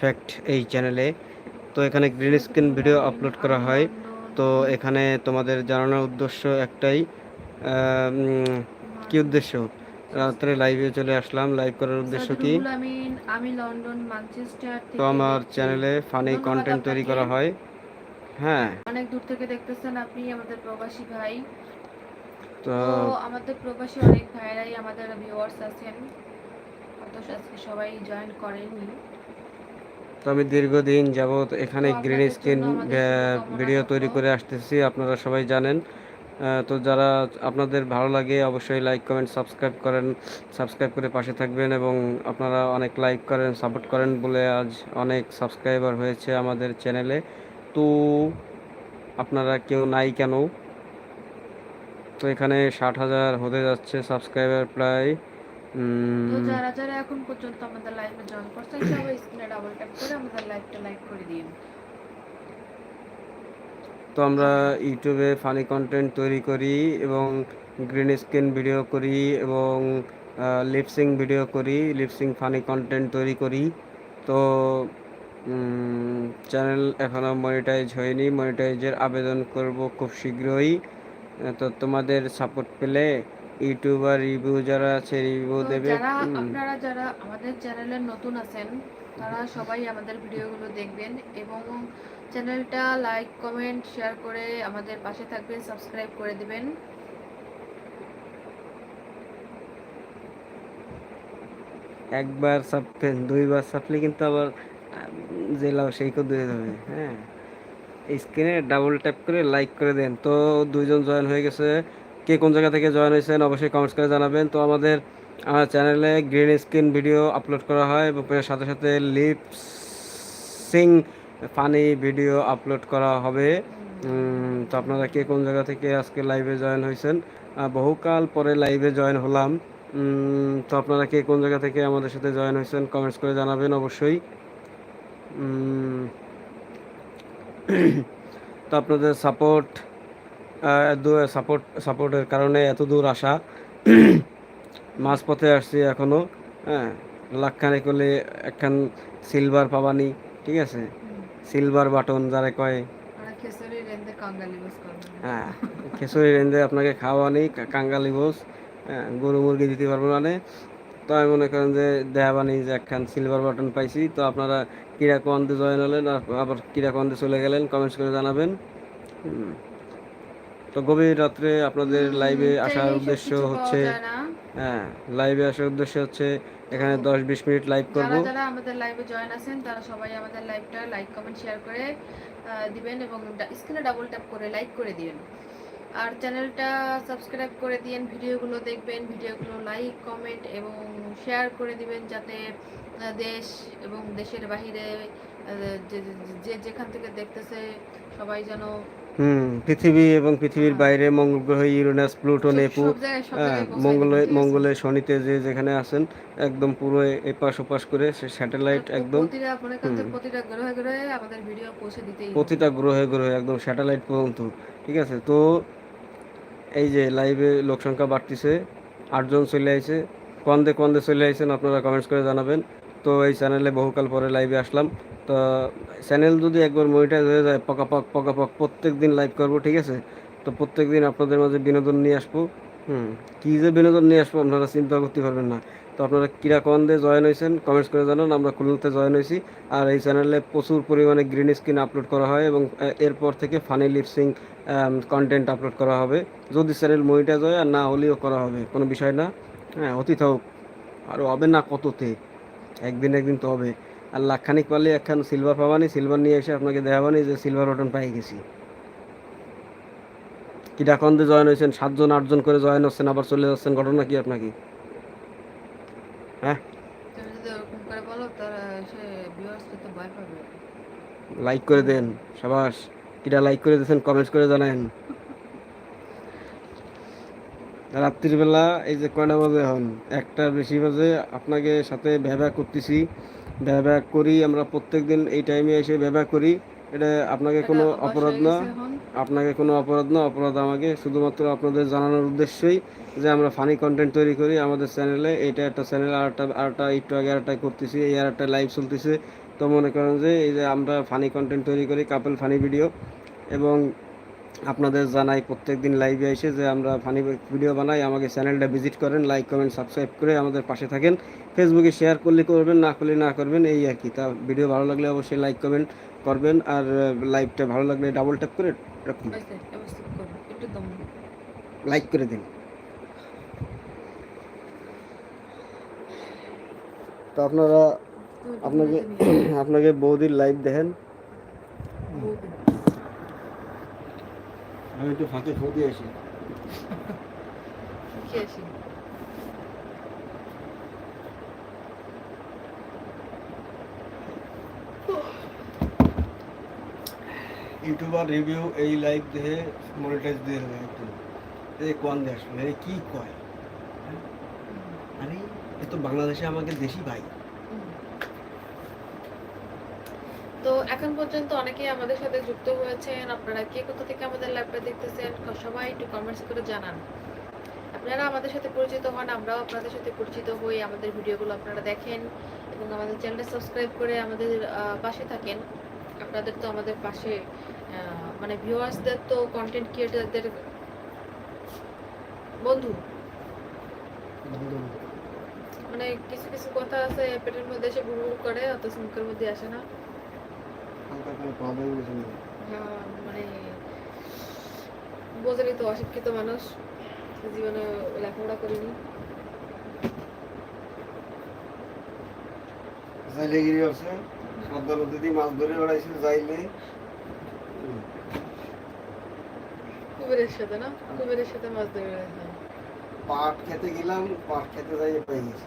Fact এই চ্যানেলে তো এখানে গ্রিন স্ক্রিন ভিডিও আপলোড করা হয়। তো এখানে তোমাদের জানানোর উদ্দেশ্য একটাই। কি উদ্দেশ্য? রাত্রে লাইভে চলে আসলাম। লাইভ করার উদ্দেশ্য কি? আমি লন্ডন ম্যানচেস্টার তো আমার চ্যানেলে ফানি কন্টেন্ট তৈরি করা হয়। হ্যাঁ। অনেক দূর থেকে দেখতেছেন আপনি আমাদের প্রবাসী ভাই। তো তো আমাদের প্রবাসী অনেক ভাইরাই আমাদের ভিউয়ার্স আছেন। অথচ আজকে সবাই জয়েন করেননি তো আমি দীর্ঘদিন যাবৎ এখানে গ্রিন স্ক্রিন ভিডিও তৈরি করে আসতেছি, আপনারা সবাই জানেন। তো যারা আপনাদের ভালো লাগে অবশ্যই লাইক, কমেন্ট, সাবস্ক্রাইব করেন। সাবস্ক্রাইব করে পাশে থাকবেন এবং আপনারা অনেক লাইক করেন, সাপোর্ট করেন বলে আজ অনেক সাবস্ক্রাইবার হয়েছে আমাদের চ্যানেলে। তো আপনারা কেউ নাই কেন? তো এখানে ষাট হাজার হতে যাচ্ছে সাবস্ক্রাইবার প্রায়। তো যারা যারা এখন পর্যন্ত আমাদের লাইভে জয়েন করছেন সবাই স্ক্রিনে ডাবল ট্যাপ করে আমাদের লাইভটা লাইক করে দিন। তো আমরা ইউটিউবে ফানি কন্টেন্ট তৈরি করি এবং গ্রিন স্ক্রিন ভিডিও করি এবং লিপসিং ভিডিও করি লিপসিং ফানি কন্টেন্ট তৈরি করি। তো চ্যানেল এখনও মনিটাইজ হয়নি মনিটাইজের আবেদন করব খুব শীঘ্রই। তো তোমাদের সাপোর্ট পেলে ইউটিউবার রিভিউ যারা আছে রিভিউ দেবে যারা আপনারা যারা আমাদের চ্যানেলে নতুন আছেন তারা সবাই আমাদের ভিডিওগুলো দেখবেন এবং চ্যানেলটা লাইক কমেন্ট শেয়ার করে আমাদের পাশে থাকবেন সাবস্ক্রাইব করে দিবেন। একবার ছাপতেন দুইবার ছাপলে কিন্তু আবার জেলাও সেই করে দিয়ে দেবে হ্যাঁ। স্ক্রিনে ডাবল ট্যাপ করে লাইক করে দেন। তো দুইজন জয়েন হয়ে গেছে। কে কোন জায়গা থেকে জয়েন হয়েছেন অবশ্যই কমেন্টস করে জানাবেন। তো আমাদের আমার চ্যানেলে গ্রিন স্ক্রিন ভিডিও আপলোড করা হয় এবং সাথে সাথে lip sync funny video upload করা হবে। তো আপনারা কে কোন জায়গা থেকে আজকে লাইভে জয়েন হয়েছেন? বহুকাল পরে লাইভে জয়েন হলাম। তো আপনারা কে কোন জায়গা থেকে আমাদের সাথে জয়েন হয়েছেন কমেন্টস করে জানাবেন অবশ্যই। তো আপনাদের সাপোর্ট সাপোর্ট সাপোর্টের কারণে এত দূর আসা। মাঝপথে আসছি এখনও হ্যাঁ। লাখখানে করলে একখান সিলভার পাবানি ঠিক আছে? সিলভার বাটন যারা কয়। হ্যাঁ খেসুরি রেঞ্জে আপনাকে খাওয়ানি কা- কাঙ্গালি বোস হ্যাঁ গরু মুরগি দিতে পারব না নে। তো আমি মনে করেন যে দেহাবানি যে একখান সিলভার বাটন পাইছি তো আপনারা কিরা কন্দে জয়েন হলেন আর আবার কিরা কন্দে চলে গেলেন কমেন্টস করে জানাবেন। হুম। তো গভীর রাত্রে আপনাদের লাইভে আসার উদ্দেশ্য হচ্ছে হ্যাঁ লাইভে আসার উদ্দেশ্য হচ্ছে এখানে দশ বিশ মিনিট লাইভ করব। যারা যারা আমাদের লাইভে জয়েন আছেন তারা সবাই আমাদের লাইভটা লাইক কমেন্ট শেয়ার করে দিবেন এবং স্ক্রিনে ডাবল ট্যাপ করে লাইক করে দিবেন। আর চ্যানেলটা সাবস্ক্রাইব করে দিয়েন ভিডিওগুলো দেখবেন ভিডিওগুলো লাইক কমেন্ট এবং শেয়ার করে দিবেন যাতে দেশ এবং দেশের বাহিরে যে যেখান থেকে দেখতেছে সবাই যেন হুম পৃথিবী এবং পৃথিবীর। বাইরে মঙ্গল গ্রহ ইউরেনাস প্লুটো নেপু হ্যাঁ মঙ্গলে? মঙ্গলে শনিতে যে যেখানে আছেন একদম পুরো এপাশ ওপাশ করে সে স্যাটেলাইট একদম প্রতিটা গ্রহে গ্রহে আমাদের ভিডিও পৌঁছে দিতেই প্রতিটা গ্রহে গ্রহে একদম স্যাটেলাইট পর্যন্ত ঠিক আছে তো এই যে লাইভে লোক সংখ্যা বাড়তিছে আটজন চলে আইছে কন্দে কন্দে চলে আইছেন আপনারা কমেন্টস করে জানাবেন তো এই চ্যানেলে বহুকাল পরে লাইভে আসলাম। তো চ্যানেল যদি একবার মনিটাইজ হয়ে যায় পকাপক পকাপক প্রত্যেক দিন লাইভ করব, ঠিক আছে? তো প্রত্যেক দিন আপনাদের মাঝে বিনোদন নিয়ে আসব। হুম, কী যে বিনোদন নিয়ে আসব আপনারা চিন্তা করতে পারবেন না। তো আপনারা কিরা দিয়ে জয়েন হয়েছেন কমেন্টস করে জানান, আমরা খুলনাতে জয়েন হয়েছি। আর এই চ্যানেলে প্রচুর পরিমাণে গ্রিন স্ক্রিন আপলোড করা হয় এবং এরপর থেকে ফানি লিপসিং কন্টেন্ট আপলোড করা হবে। যদি চ্যানেল মনিটাইজ হয় আর না হলেও করা হবে, কোনো বিষয় না। হ্যাঁ অতীত হোক, আর হবে না কততে। একদিন একদিন তো হবে। আর লাখখানিক পারলে একখান সিলভার পাবানি সিলভার নিয়ে এসে আপনাকে দেখাবানি যে সিলভার বাটন পাই গেছি। কিটা কন্দে জয়েন হয়েছেন সাতজন আটজন করে জয়েন হচ্ছেন আবার চলে যাচ্ছেন ঘটনা কি আপনাকে? হ্যাঁ? করে লাইক করে দেন সাবাস। কিটা লাইক করে দিয়েছেন কমেন্টস করে জানান রাত্রিবেলা এই যে কয়টা বাজে এখন? একটা বেশি বাজে। আপনাকে সাথে ব্যবহার করতেছি। ব্যবহার করি আমরা প্রত্যেক দিন এই টাইমে এসে ব্যবহার করি। এটা আপনাকে কোনো অপরাধ না। আপনাকে কোনো অপরাধ না। অপরাধ আমাকে শুধুমাত্র আপনাদের জানানোর উদ্দেশ্যই যে আমরা ফানি কন্টেন্ট তৈরি করি আমাদের চ্যানেলে এটা একটা চ্যানেল আর একটা আর একটা আগে আর একটা করতেছি। এই আর একটা লাইভ চলতেছে। তো মনে করেন যে এই যে আমরা ফানি কন্টেন্ট তৈরি করি কাপল ফানি ভিডিও এবং আপনাদের জানাই প্রত্যেক দিন লাইভে এসে যে আমরা ফানি ভিডিও বানাই আমাকে চ্যানেলটা ভিজিট করেন লাইক কমেন্ট সাবস্ক্রাইব করে আমাদের পাশে থাকেন। ফেসবুকে শেয়ার করলে করবেন না করলে না করবেন এই আর কি। তা ভিডিও ভালো লাগলে অবশ্যই লাইক কমেন্ট করবেন আর লাইভটা ভালো লাগলে ডাবল ট্যাপ করে রাখুন। লাইক করে দিন। তো আপনারা আপনাকে আপনাকে বৌদির লাইভ দেখেন। আমি একটু ফাঁকে ফো দিয়ে আসি আসি। ইউটিউবার রিভিউ এই লাইভ দেখে মনিটাইজ দিয়ে দেবে একটু। এই কোন দেশ? মানে কি কয়? হ্যাঁ? আরে এ তো বাংলাদেশে আমাকে দেশি ভাই হুম। তো এখন পর্যন্ত অনেকেই আমাদের সাথে যুক্ত হয়েছেন। আপনারা কে কোথা থেকে আমাদের লাইভটা দেখতেছেন? সবাই একটু কমেন্টস করে জানান। আপনারা আমাদের সাথে পরিচিত হন আমরাও আপনাদের সাথে পরিচিত হই আমাদের ভিডিওগুলো আপনারা দেখেন এবং আমাদের চ্যানেলটা সাবস্ক্রাইব করে আমাদের পাশে থাকেন। আপনাদের তো আমাদের পাশে মানে ভিউয়ার্সদের তো কন্টেন্ট ক্রিয়েটারদের বন্ধু। মানে কিছু কিছু কথা আছে পেটের মধ্যে এসে গুড় করে অথচ মুখের মধ্যে আসে না। প্রবলেম হ্যাঁ, মানে বোঝেনি তো অশিক্ষিত মানুষ জীবনে লেখাপড়া করিনি। যাইলে গিরি আছে পদ্মা মাছ ধরে বেড়াইছিল যাইলে কুবেরের সাথে না? কুবেরের সাথে মাছ ধরে পাট খেতে গেলাম পাট খেতে যাই পেয়ে গেছি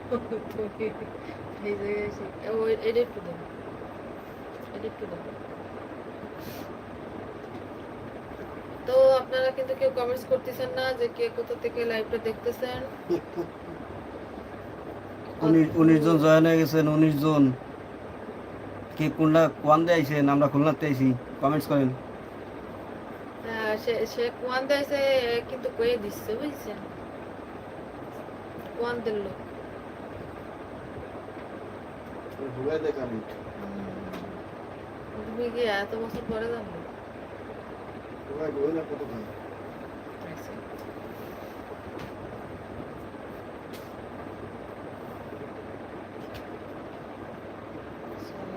তুমি এই জায়গায় এসে এটা একটু দাও এটা একটু দাও তো আপনারা কিন্তু কেউ কমেন্টস করতেছেন না যে কে কোথা থেকে লাইভটা দেখতেছেন। উনিশ জন জয়েন হয়ে গেছেন উনিশ জন। কে কোনটা কোয়ান দিয়ে আইছেন? আমরা খুলনাতে আইছি। কমেন্টস করেন। হ্যাঁ, সে সে কোয়ান দেশে কিন্তু কয়ে দিচ্ছে বুঝছেন? কোয়ান দিল। ভুলে দেখাবি তুমি কি? এত বছর পরে জানবে তোমরা গো না কত খাই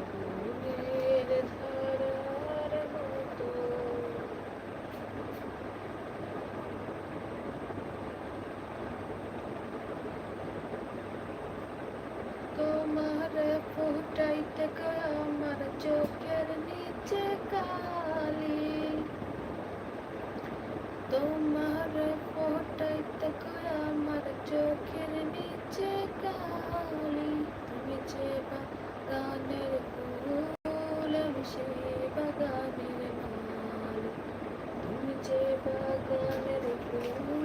শ্রাবণের ধারার মতো তোমার ফোটাইতে আমার চোখের নিচে কালি তোমার ফোটাইতে আমার চোখের নিচে কালি তুমি যে বাগানের ফুল আমি সে বাগানের মালি তুমি যে বাগানের ফুল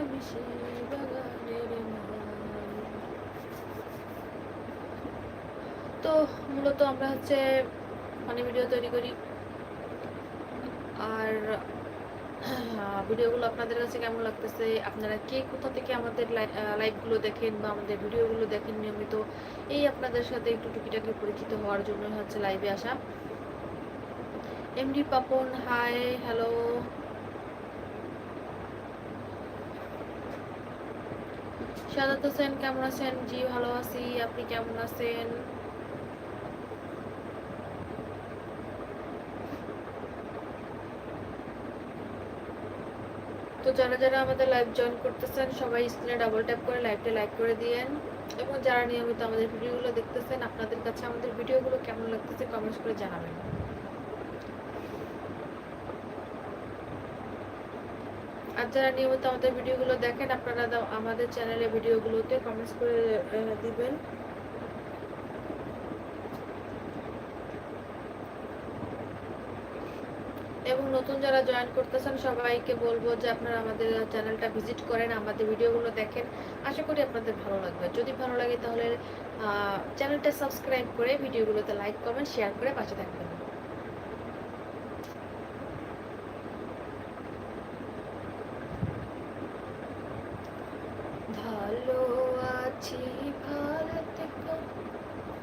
আমি সে বাগানের মালি তো মূলত আমরা হচ্ছে মানে ভিডিও তৈরি করি। আর ভিডিওগুলো আপনাদের কাছে কেমন লাগতেছে? আপনারা কে কোথা থেকে আমাদের লাইভগুলো দেখেন বা আমাদের ভিডিওগুলো দেখেন নিয়মিত, এই আপনাদের সাথে একটু টুকিটাকি পরিচিত হওয়ার জন্য হচ্ছে লাইভে আসা। MD Papon hi hello Sadat Hossain, কেমন আছেন? জি, ভালো আছি। আপনি কেমন আছেন তো যারা যারা আমাদের লাইভ জয়েন করতেছেন, সবাই স্ক্রিনে ডাবল ট্যাপ করে লাইভটা লাইক করে দিয়েন। এবং যারা নিয়মিত আমাদের ভিডিওগুলো দেখতেছেন, আপনাদের কাছে আমাদের ভিডিওগুলো কেমন লাগতেছে কমেন্টস করে জানাবেন। আর যারা নিয়মিত আমাদের ভিডিওগুলো দেখেন, আপনারা আমাদের চ্যানেলে ভিডিওগুলোতে কমেন্টস করে দিবেন। এবং নতুন যারা জয়েন করতেছেন, সবাইকে বলব যে আপনারা আমাদের চ্যানেলটা ভিজিট করেন, আমাদের ভিডিওগুলো দেখেন। আশা করি আপনাদের ভালো লাগবে। যদি ভালো লাগে তাহলে চ্যানেলটা সাবস্ক্রাইব করে ভিডিওগুলোতে লাইক কমেন্ট শেয়ার করে পাশে থাকবেন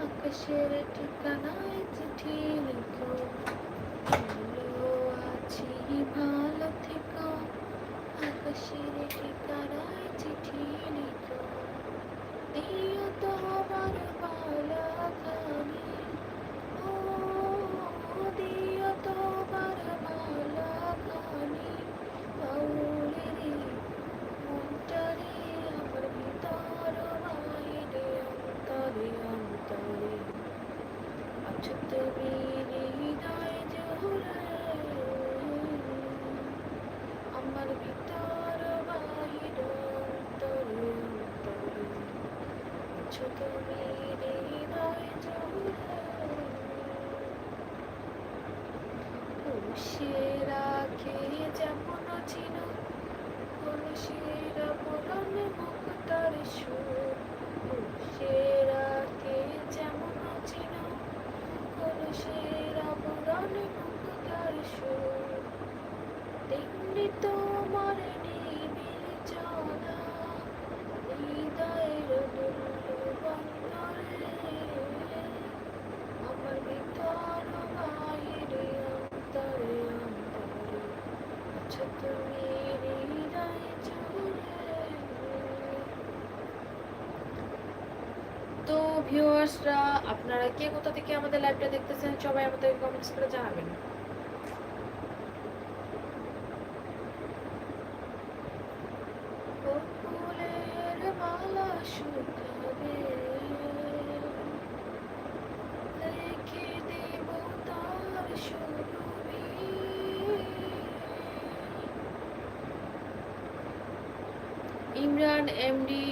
আকাশের ঠিকানায় চিঠি লিখো ভালো আছি ভালো থেকো আকাশের ঠিকানায় চিঠি সে রাখে যেমন ছিল কলসিরা পরনে মুক্তার সুর সে রাখে যেমন ছিল কলসিরা পরনে মুক্তার সুর তেমনি তোমার নিবিড় চলা হৃদয়ের দুর্লভ বন্দরে আমার ভিতর বাইরে অন্তরে অন্তরে আছো তুমি হৃদয় জুড়ে তো ভিউয়ার্সরা আপনারা কে কোথা থেকে আমাদের লাইভটা দেখতেছেন সবাই আমাদের কমেন্টস করে জানাবেন ফুলের মালা শুকাবে রেখে দেব তার সুরভি ইমরান এমডি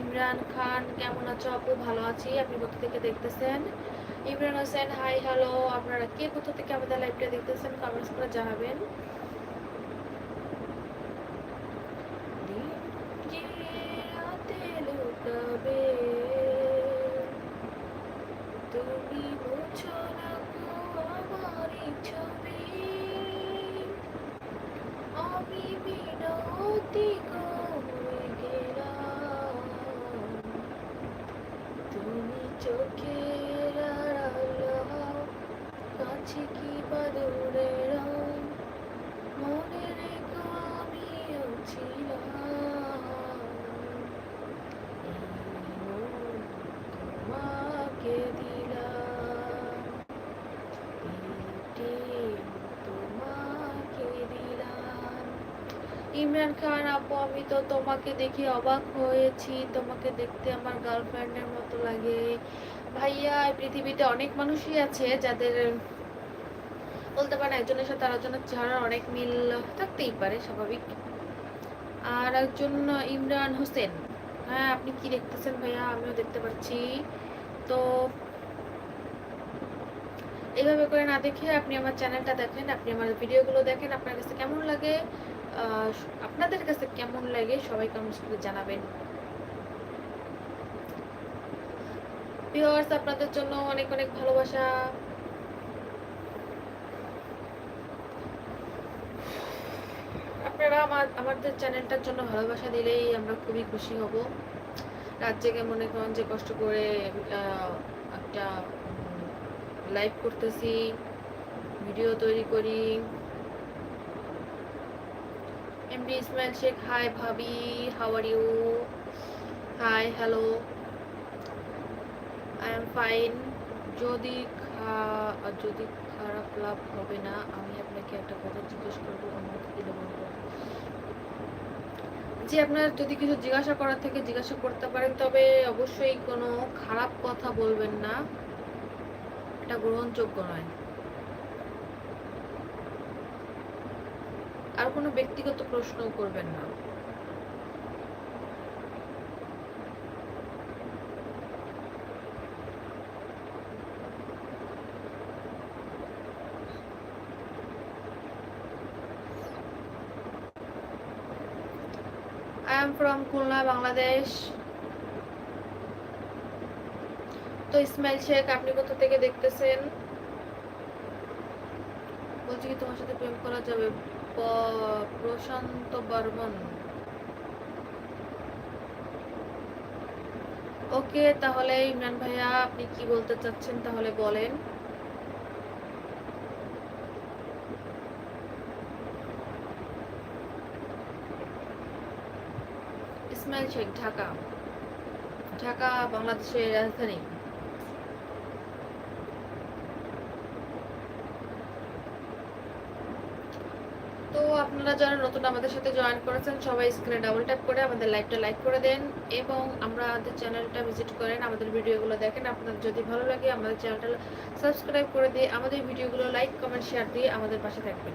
ইমরান খান কেমন আছো আপু ভালো আছি আপনি কোথা থেকে দেখতেছেন। ইমরান হোসেন, হাই, হ্যালো, আপনারা কে কোথা থেকে আমাদের লাইভটা দেখতেছেন কমেন্টস করে জানাবেন। ইমরান খান আপু, আমি তো তোমাকে দেখে অবাক হয়েছি। তোমাকে দেখতে আমার গার্লফ্রেন্ডের মতো লাগে। ভাইয়া পৃথিবীতে অনেক মানুষই আছে যাদের বলতে পারেন একজনের সাথে আরেকজনের চেহারা অনেক মিল থাকতেই পারে, স্বাভাবিক। আর একজন ইমরান হোসেন। হ্যাঁ আপনি কি দেখতেছেন ভাইয়া? আমিও দেখতে পাচ্ছি। তো এইভাবে করে না দেখে আপনি আমার চ্যানেলটা দেখেন, আপনি আমার ভিডিওগুলো দেখেন, আপনার কাছে কেমন লাগে আপনাদের কাছে কেমন লাগে সবাই কমেন্টস করে জানাবেন। আপনাদের জন্য অনেক অনেক ভালোবাসা। আপনারা আমাদের চ্যানেলটার জন্য ভালোবাসা দিলেই আমরা খুবই খুশি হব। রাত জেগে মনে করেন যে কষ্ট করে একটা লাইভ করতেছি ভিডিও তৈরি করি। এমডি ইসমাইল শেখ হাই ভাবি how are you hi hello I am fine যদি যদি খারাপ লাভ হবে না, আমি আপনাকে একটা কথা জিজ্ঞেস করব অনুমতি দিলে বলব যে আপনার যদি কিছু জিজ্ঞাসা করার থেকে জিজ্ঞাসা করতে পারেন। তবে অবশ্যই কোনো খারাপ কথা বলবেন না। এটা গ্রহণযোগ্য নয়। আর কোনো ব্যক্তিগত প্রশ্নও করবেন না। আই এম ফ্রম খুলনা তো ইসমাইল শেখ আপনি কোথা থেকে দেখতেছেন? বলছি কি তোমার সাথে প্রেম করা যাবে? প্রশান্ত বর্মন। ওকে, তাহলে ইমরান ভাইয়া, আপনি কি বলতে চাচ্ছেন তাহলে বলেন ইসমাইল শেখ ঢাকা। ঢাকা বাংলাদেশের রাজধানী। তো আপনারা যারা নতুন আমাদের সাথে জয়েন করেছেন, সবাই স্ক্রিনে ডাবল ট্যাপ করে আমাদের লাইভটা লাইক করে দেন এবং আমাদের চ্যানেলটা ভিজিট করেন, আমাদের ভিডিওগুলো দেখেন। আপনাদের যদি ভালো লাগে, আমাদের চ্যানেলটা সাবস্ক্রাইব করে দিয়ে আমাদের ভিডিওগুলো লাইক কমেন্ট শেয়ার দিয়ে আমাদের পাশে থাকবেন।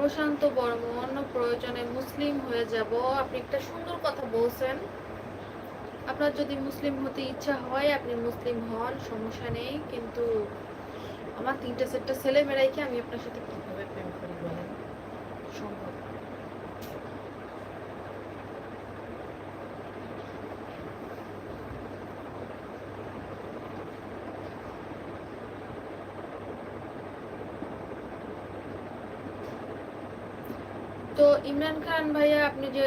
প্রশান্ত বর্মন, প্রয়োজনে মুসলিম হয়ে যাব। আপনি একটা সুন্দর কথা বলছেন। আপনার যদি মুসলিম হতে ইচ্ছা হয়, আপনি মুসলিম হন, সমস্যা নেই। কিন্তু আমার তিনটা চারটা ছেলে মেয়েরাইকে আমি আপনার সাথে কীভাবে প্রেম করি বলেন সম্ভব না। তো ইমরান খান ভাইয়া, আপনি যে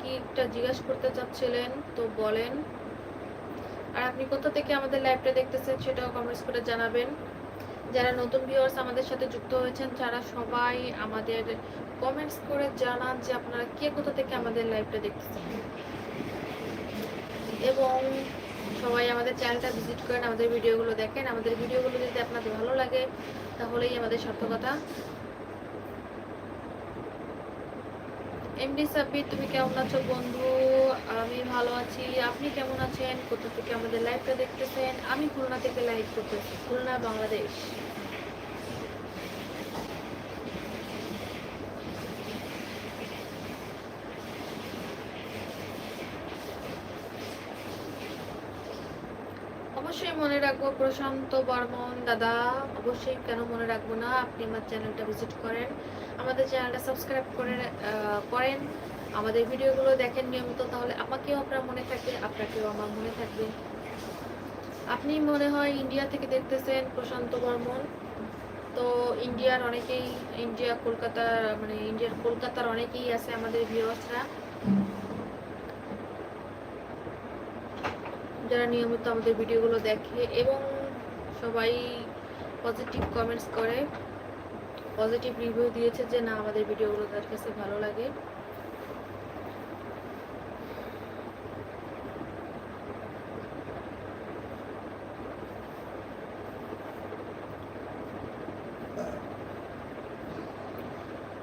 কি একটা জিজ্ঞাসা করতে চাচ্ছিলেন, তো বলেন। আর আপনি কোথা থেকে আমাদের লাইভটা দেখতেছেন সেটাও কমেন্টস করে জানাবেন। যারা নতুন ভিউয়ার্স আমাদের সাথে যুক্ত হয়েছেন, তারা সবাই আমাদের কমেন্টস করে জানান যে আপনারা কে কোথা থেকে আমাদের লাইভটা দেখতেছেন। এবং সবাই আমাদের চ্যানেলটা ভিজিট করেন, আমাদের ভিডিওগুলো দেখেন। আমাদের ভিডিওগুলো যদি আপনাদের ভালো লাগে, তাহলেই আমাদের সার্থকতা। এমডি সাব্বির, তুমি কেমন আছো বন্ধু? আমি ভালো আছি। আপনি কেমন আছেন? কোথা থেকে আমাদের লাইভটা দেখতেছেন? আমি খুলনা থেকে লাইভ করতেছি। খুলনা, বাংলাদেশ। অবশ্যই মনে রাখব, প্রশান্ত বর্মন দাদা, অবশ্যই কেন মনে রাখব না, আপনি আমার চ্যানেলটা ভিজিট করেন। আমাদের চ্যানেলটা সাবস্ক্রাইব করে করেন। আমাদের ভিডিওগুলো দেখেন নিয়মিত, তাহলে আমাকেও আপনার মনে থাকবে, আপনাকেও আমার মনে থাকবে। আপনি মনে হয় ইন্ডিয়া থেকে দেখতেছেন প্রশান্ত বর্মন। তো ইন্ডিয়ার অনেকেই, ইন্ডিয়া কলকাতার মানে ইন্ডিয়ার কলকাতার অনেকেই আছে আমাদের ভিউয়ার্সরা যারা নিয়মিত আমাদের ভিডিওগুলো দেখে এবং সবাই পজিটিভ কমেন্টস করে। পজিটিভ রিভিউ দিয়েছে যে, না, আমাদের ভিডিওগুলো তার কাছে ভালো লাগে।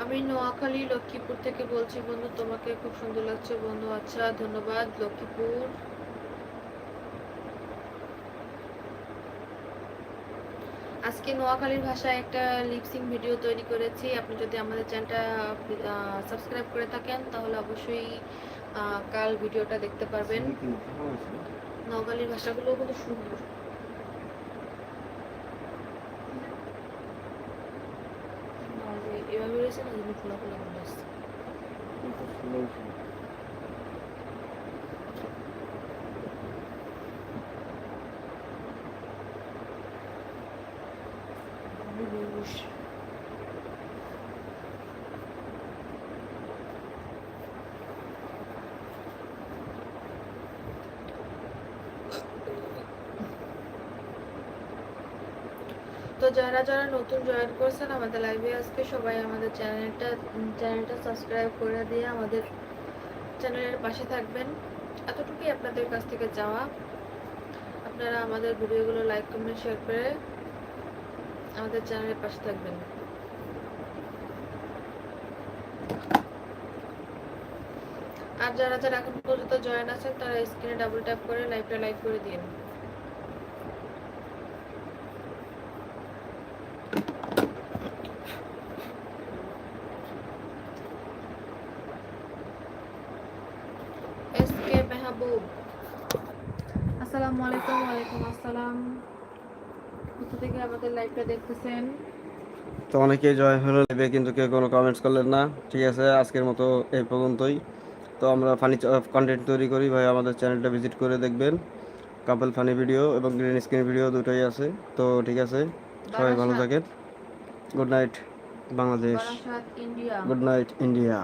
আমি নোয়াখালী লক্ষ্মীপুর থেকে বলছি, বন্ধু, তোমাকে খুব সুন্দর লাগছে। বন্ধু আচ্ছা ধন্যবাদ। লক্ষ্মীপুর। আজকে নোয়াখালীর ভাষায় একটা লিপসিং ভিডিও তৈরি করেছি। আপনি যদি আমাদের চ্যানেলটা সাবস্ক্রাইব করে থাকেন, তাহলে অবশ্যই কাল ভিডিওটা দেখতে পারবেন। নোয়াখালীর ভাষাগুলো কিন্তু সুন্দর। এভাবে রয়েছে না খোলা খোলা মনে হচ্ছে বুশ। তো যারা যারা নতুন জয়েন করছেন আমাদের লাইভে আজকে সবাই আমাদের চ্যানেলটা চ্যানেলটা সাবস্ক্রাইব করে দিয়ে আমাদের চ্যানেলের পাশে থাকবেন। এতটুকুই আপনাদের কাছ থেকে যাওয়া আপনারা আমাদের ভিডিওগুলো লাইক কমেন্ট শেয়ার করে আমাদের চ্যানেলের পাশে থাকবেন। আর যারা যারা এখন পর্যন্ত জয়েন আছেন, তারা স্ক্রিনে ডাবল ট্যাপ করে লাইভটা লাইক করে দিন এস কে মেহবুব আসসালামু আলাইকুম ওয়ালাইকুম আসসালাম। কোথা থেকে আমাদের লাইভটা দেখতেছেন? তো অনেকেই জয়েন হলো লাইভে কিন্তু কেউ কোনো কমেন্টস করলেন না। ঠিক আছে আজকের মতো এই পর্যন্তই। তো আমরা ফানি কন্টেন্ট তৈরি করি ভাই আমাদের চ্যানেলটা ভিজিট করে দেখবেন। কাপল ফানি ভিডিও এবং গ্রিন স্ক্রিন ভিডিও দুটোই আছে। তো ঠিক আছে সবাই ভালো। থাকেন। Good night Bangladesh good night India